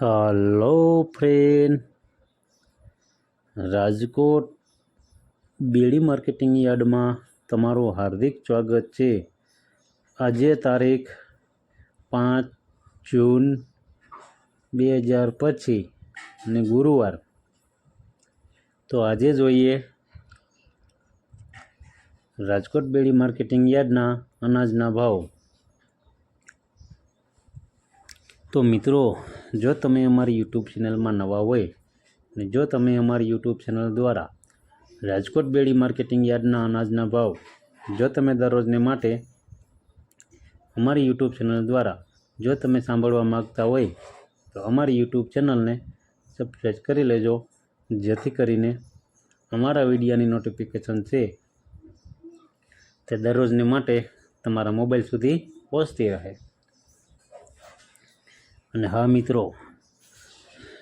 Hello friend Rajkot Bedi marketing યાર્ડમાં તમારું હાર્દિક સ્વાગત છે. આજે તારીખ પાંચ જૂન બે હજાર પછી અને ગુરુવાર. તો આજે જોઈએ રાજકોટ બેડી માર્કેટિંગ યાર્ડના અનાજના ભાવ. તો મિત્રો, જો તમે અમારી યુટ્યુબ ચેનલમાં નવા હોય અને જો તમે અમારી યુટ્યુબ ચેનલ દ્વારા રાજકોટ બેડી માર્કેટિંગ યાર્ડના અનાજના ભાવ જો તમે દરરોજને માટે અમારી યુટ્યુબ ચેનલ દ્વારા જો તમે સાંભળવા માગતા હોય, તો અમારી યુટ્યુબ ચેનલને સબસ્ક્રાઈબ કરી લેજો. જેથી કરીને અમારા વિડીયાની નોટિફિકેશન છે તે દરરોજને માટે તમારા મોબાઈલ સુધી પહોંચતી રહે. અને હા, મિત્રો,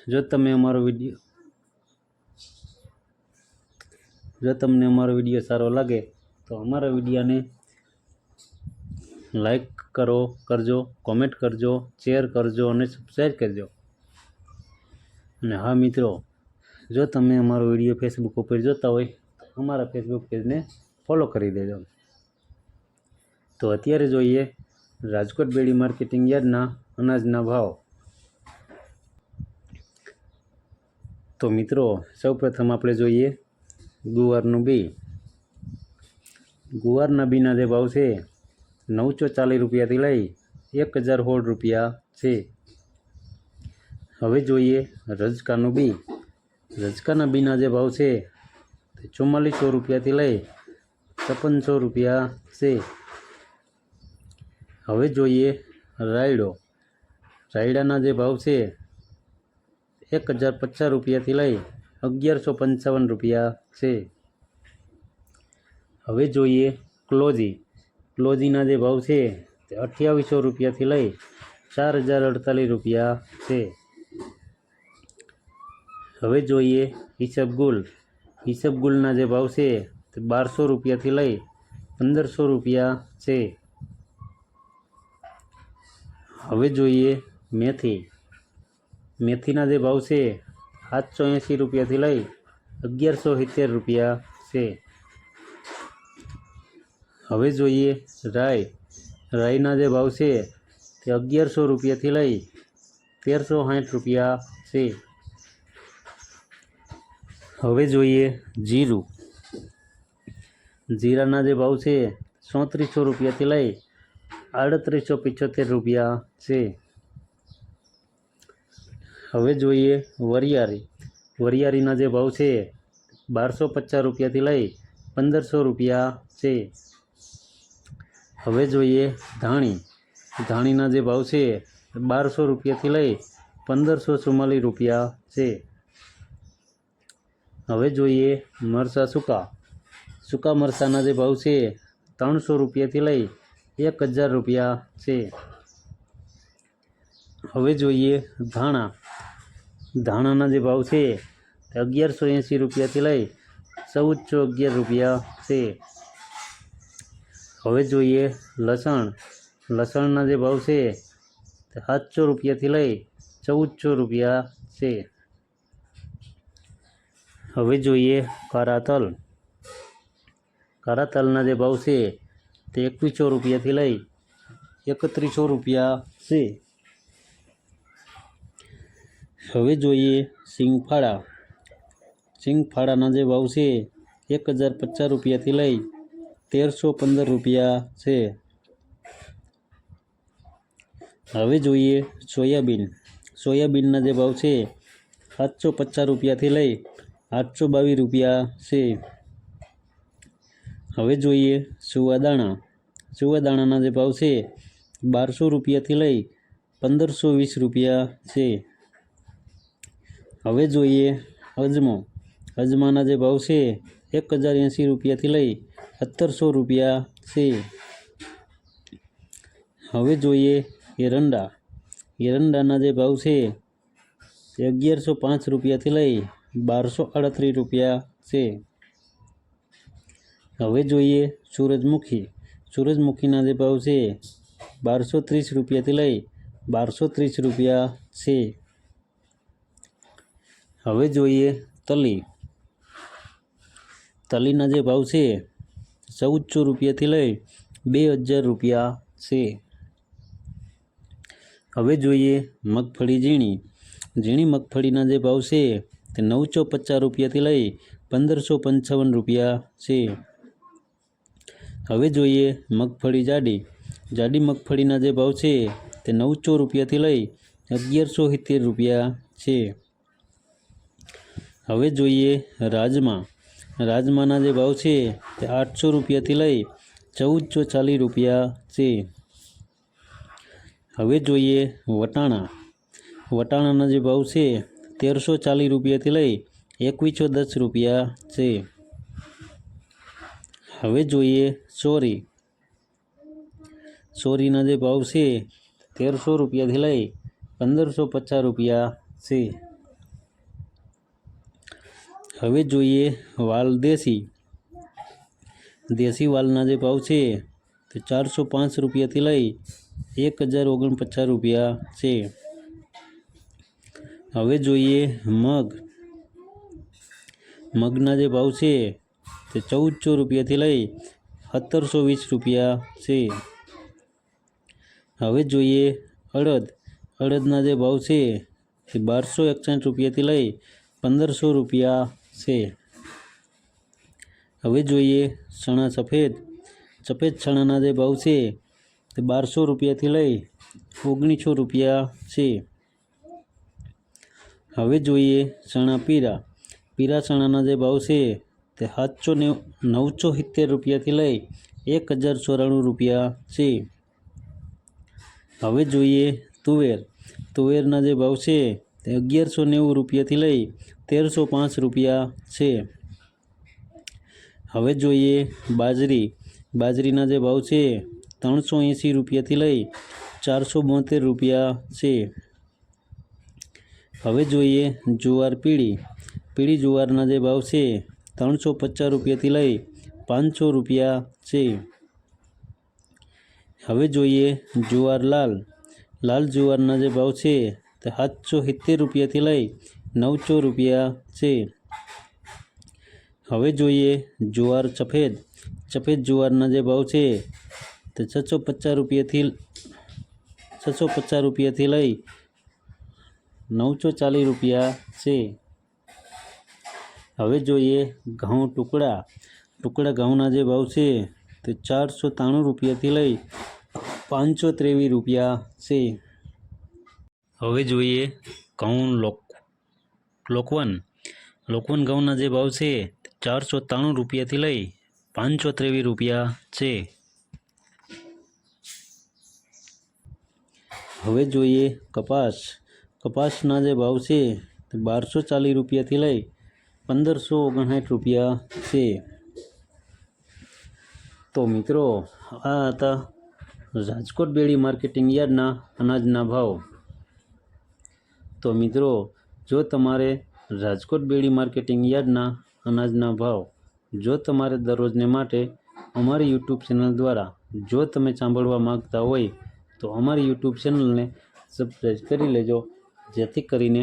જો તમે અમારો વીડિયો જો તમને અમારો વીડિયો સારો લાગે, તો અમારા વિડીયાને લાઈક કરો, કરજો કોમેન્ટ કરજો શેર કરજો અને સબસ્ક્રાઈબ કરજો. અને હા, મિત્રો, જો તમે અમારો વીડિયો ફેસબુક ઉપર જોતા હોય, તો અમારા ફેસબુક પેજને ફોલો કરી દેજો. તો અત્યારે જોઈએ રાજકોટ બેડી માર્કેટિંગ યાર્ડના અનાજના ભાવ. તો મિત્રો, સૌપ્રથમ આપણે જોઈએ ગુવારનું બી. ગુવારના બીના જે ભાવ છે, નવસો ચાલીસ રૂપિયાથી લઈ એક હજાર સોળ રૂપિયા છે. હવે જોઈએ રજકાનું બી. રજકાના બીના જે ભાવ છે, તે ચુમ્માલીસો રૂપિયાથી લઈ છપ્પનસો રૂપિયા છે. હવે જોઈએ રાયડો. રાયડાના જે ભાવ છે, એક હજાર પચાસ રૂપિયાથી લઈ અગિયારસો પંચાવન રૂપિયા છે. હવે જોઈએ ક્લોઝી ક્લોઝીના જે ભાવ છે, તે અઠ્યાવીસો રૂપિયાથી લઈ ચાર હજાર અડતાલીસ રૂપિયા છે. હવે જોઈએ હિસાબગુલ. હિસબગુલના જે ભાવ છે, તે બારસો રૂપિયાથી લઈ પંદરસો રૂપિયા છે. હવે જોઈએ મેથી. મેથીના જે ભાવ છે, સાતસો એંસી રૂપિયાથી લઈ અગિયારસો સિત્તેર રૂપિયા છે. હવે જોઈએ રાઈ. રાઈના જે ભાવ છે, તે અગિયારસો રૂપિયાથી લઈ તેરસો સાઠ રૂપિયા છે. હવે જોઈએ જીરું. જીરાના જે ભાવ છે, ચોત્રીસો રૂપિયાથી લઈ આડત્રીસો પિચોતેર રૂપિયા છે. હવે જોઈએ વરિયાળી. વરિયાળીના જે ભાવ છે, બારસો પચાસ રૂપિયાથી લઈ પંદરસો રૂપિયા છે. હવે જોઈએ ધાણી. ધાણીના જે ભાવ છે, બારસો રૂપિયાથી લઈ પંદરસો ચુમ્માલીસ રૂપિયા છે. હવે જોઈએ મરચાં સૂકા. સૂકા મરચાંના જે ભાવ છે, ત્રણસો રૂપિયાથી લઈ એક હજાર રૂપિયા છે. હવે જોઈએ ધાણા. ધાણાના જે ભાવ છે તે અગિયારસો એંસી રૂપિયાથી લઈ ચૌદસો અગિયાર રૂપિયા છે. હવે જોઈએ લસણ. લસણના જે ભાવ છે તે સાતસો રૂપિયાથી લઈ ચૌદસો રૂપિયા છે. હવે જોઈએ કાળા તલ કાળા તલના જે ભાવ છે તે એકવીસો રૂપિયાથી લઈ એકત્રીસો રૂપિયા છે. હવે જોઈએ સિંગફાળા. સિંગફાળાના જે ભાવ છે, એક હજાર પચાસ રૂપિયાથી લઈ તેરસો પંદર રૂપિયા છે. હવે જોઈએ સોયાબીન. સોયાબીનના જે ભાવ છે, સાતસો પચાસ રૂપિયાથી લઈ આઠસો બાવીસ રૂપિયા છે. હવે જોઈએ સુવાદાણા સુવાદાણાના જે ભાવ છે, બારસો રૂપિયાથી લઈ પંદરસો વીસ રૂપિયા છે. હવે જોઈએ અજમો. અજમાના જે ભાવ છે, એક હજાર એંસી રૂપિયાથી લઈ સત્તરસો રૂપિયા છે. હવે જોઈએ એરંડા. એરંડાના જે ભાવ છે, અગિયારસો પાંચ રૂપિયાથી લઈ બારસો આડત્રીસ રૂપિયા છે. હવે જોઈએ સૂરજમુખી. સૂરજમુખીના જે ભાવ છે, બારસો ત્રીસ રૂપિયાથી લઈ બારસો ત્રીસ રૂપિયા છે. હવે જોઈએ તલી. તલીના જે ભાવ છે, ચૌદસો રૂપિયાથી લઈ બે હજાર રૂપિયા છે. હવે જોઈએ મગફળી ઝીણી. ઝીણી મગફળીના જે ભાવ છે, તે નવસો પચાસ રૂપિયાથી લઈ પંદરસો પંચાવન રૂપિયા છે. હવે જોઈએ મગફળી જાડી. જાડી મગફળીના જે ભાવ છે તે નવસો રૂપિયાથી લઈ અગિયારસો સિત્તેર રૂપિયા છે. હવે જોઈએ રાજમા. રાજમાના જે ભાવ છે તે આઠસો રૂપિયાથી લઈ ચૌદસો ચાલીસ રૂપિયા છે. હવે જોઈએ વટાણા. વટાણાના જે ભાવ છે તેરસો ચાલીસ રૂપિયાથી લઈ એકવીસો દસ રૂપિયા છે. હવે જોઈએ ચોરી ચોરીના જે ભાવ છે તેરસો રૂપિયાથી લઈ પંદરસો પચાસ રૂપિયા છે. હવે જોઈએ વાલ દેશી. દેશી વાલના જે ભાવ છે તે ચારસો પાંચ રૂપિયાથી લઈ એક હજાર ઓગણપચાસ રૂપિયા છે. હવે જોઈએ મગ. મગના જે ભાવ છે તે ચૌદસો રૂપિયાથી લઈ સત્તરસો વીસ રૂપિયા છે. હવે જોઈએ અડદ. અડદના જે ભાવ છે તે બારસો એકસઠ રૂપિયાથી લઈ પંદરસો રૂપિયા છે. હવે જોઈએ ચણા સફેદ. સફેદ ચણાના જે ભાવ છે તે બારસો રૂપિયાથી લઈ ઓગણીસો રૂપિયા છે. હવે જોઈએ ચણા પીરા. પીરા ચણાના જે ભાવ છે તે સાતસો નવસો સિત્તેર રૂપિયાથી લઈ એક હજાર ચોરાણું રૂપિયા છે. હવે જોઈએ તુવેર. તુવેરના જે ભાવ છે તે અગિયારસો નેવું રૂપિયાથી લઈ તેરસો પાંચ રૂપિયા છે. હવે જોઈએ બાજરી. બાજરીના જે ભાવ છે ત્રણસો એંસી રૂપિયાથી લઈ ચારસો બોતેર રૂપિયા છે. હવે જોઈએ જુવાર પીળી. પીળી જુવારના જે ભાવ છે ત્રણસો પચાસ રૂપિયાથી લઈ પાંચસો રૂપિયા છે. હવે જોઈએ જુવાર લાલ. લાલ જુવારના જે ભાવ છે તે સાતસો સિત્તેર રૂપિયાથી લઈ નવસો રૂપિયા છે. હવે જોઈએ જુવાર સફેદ સફેદ જુવારના જે ભાવ છે તે છસો પચાસ રૂપિયાથી છસો પચાસ રૂપિયાથી લઈ નવસો ચાલીસ રૂપિયા છે. હવે જોઈએ ઘઉં ટુકડા. ટુકડા ઘઉંના જે ભાવ છે તે ચારસો ત્રાણું રૂપિયાથી લઈ પાંચસો ત્રેવીસ રૂપિયા છે. હવે જોઈએ ઘઉં લોક, લોકવન. લોકવન ઘઉંના જે ભાવ છે ચારસો ત્રાણું રૂપિયાથી લઈ પાંચસો ત્રેવીસ રૂપિયા છે. હવે જોઈએ કપાસ. કપાસના જે ભાવ છે તે બારસો ચાલીસ રૂપિયાથી લઈ પંદરસો ઓગણસાઠ રૂપિયા છે. તો મિત્રો, આ હતા રાજકોટ બેડી માર્કેટિંગ યાર્ડના અનાજના ભાવ. તો મિત્રો, જો તમારે રાજકોટ બેડી માર્કેટિંગ યાર્ડના અનાજના ભાવ જો તમારે દરરોજને માટે અમારી યુટ્યુબ ચેનલ દ્વારા જો તમે સાંભળવા માગતા હોય, તો અમારી યુટ્યુબ ચેનલને સબસ્ક્રાઈબ કરી લેજો, જેથી કરીને